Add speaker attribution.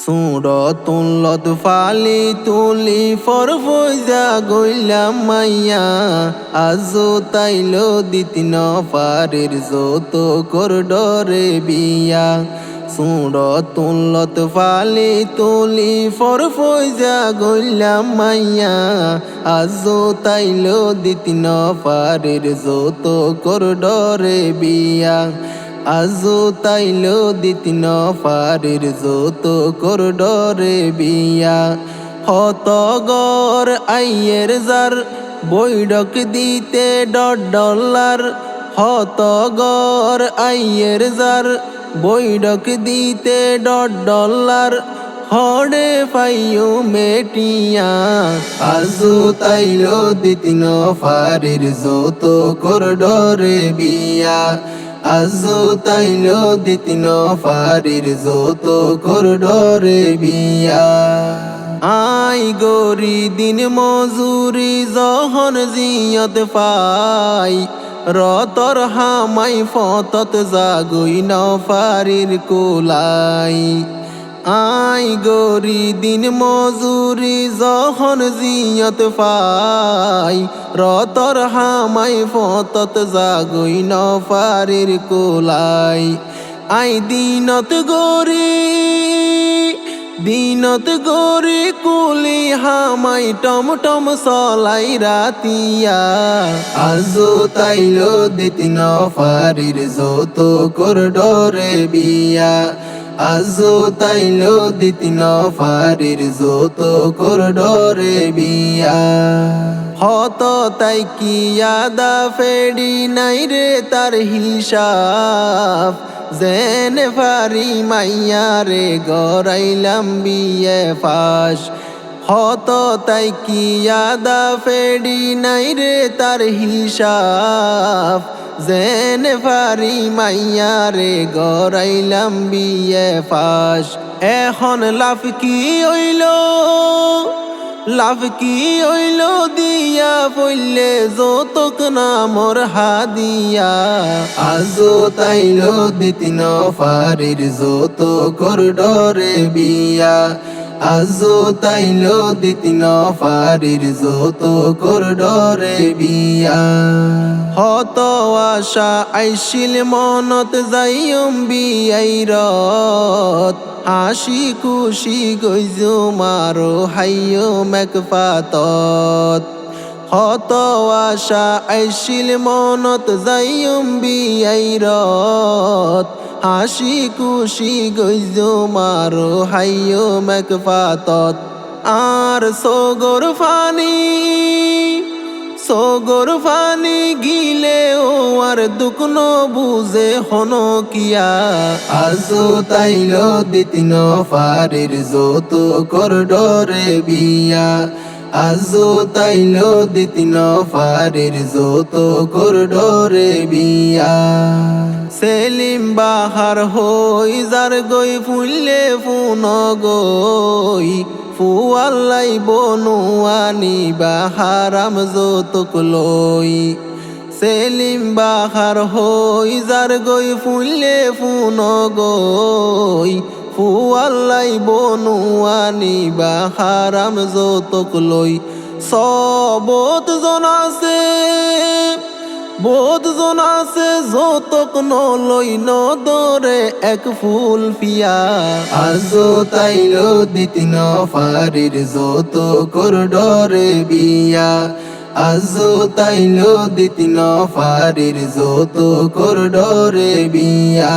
Speaker 1: সুরতুল্লত ফালি তুলি ফর ফৈজা গইলাম মাইয়া। আজো তাইলো দিতিন পারের যত কর ডরে বিয়া। সুরতুল্লত ফালি তুলি ফর ফৈজা গইলাম মাইয়া। আজো তাইলো দিতিন পারের যত কর ডরে বিয়া। আজো তাইলো দিতিন ফারের যত কর ডরে বিয়া। হত গর আইয়ের যার বৈডক দিতে ডট ডলার। হত গর আইয়ের যার বৈডক দিতে ডট ডলার। হড়ে পাইও মেটিয়া। আজু তাইলো দিতিন ফারের যত কর ডরে বিয়া। আজু তাইল দিতিন ফারির যত কর ডরে বিয়া। আই গরি দিন মজুরি জহন জিয়ত পাই, রতর হামাই ফতত জাগুই নফারির কোলাই। আই গরি দিন মজুরি যখন জিয়ত পাই, রতর হামাই ফতত জাগুই নফারির কোলাই। আই দিনত গরি দিনত গরি কুলি হামাই টম টম সলাই রাতিয়া। আজো তাইলো দিতিন ফারির যত কর ডরে বিয়া। আজো তাইলো দিতিন ফারির যত কর ডরে বিয়া। হত তাই কি আদা ফেডি নাই রে তার হিসাব। জেন ফারি মাইয়া রে গরাইলাম বিয়ে ফাঁস। হত তাই কি আদা ফেডি নাই রে তার হিসাব। জেন ফারি মাইয়া রে গরাইলাম বিয়ে ফাঁস। এখন লাভ কি হইল? লাভ কি হইল দিয়া পইলে যতক নামর হাদিয়া। আজো তাইলো দিতিন ফারির যত কর ডরে বিয়া। আজো তাইলো দিতিন ফারির যত কর ডরে বিয়া। হত আশা আইসিল মনত যাইম বিয়াই রত হাসি খুশি গইজো মারো হাইয়ো মেকফাতত হত আশা আইসিল মনত যাইম বিয়াই রত হাসি খুশি গইজো মারো হাইয়ো মেকফাতত। আর সগর ফানি সগর ফানি গিলে ও আর দুকন বুঝে হন কিয়া। আজো তাইল দিতিন ফারির যত কর ডরে বিয়া। আজো তাইল দিতিন ফারির যত কর ডরে বিয়া। সেলিম বাহার হই, যার গই ফুললে ফুন গই ফুয়াল্লাই বনুয়ানি বাহারাম যতক লই। সেলিম বাহার হই, যার গই ফুললে ফুন গই ফুয়াল্লাই বনুয়ানি বাহারাম যতক লই। সবত জন আছে বোধ জন আছে যতক নলই নদরে এক ফুল পিয়া আজো তাইল দিতিন ফারির যত কর ডরে বিয়া। আজো তাইলো দিতিন ফারির যত কর ডরে বিয়া।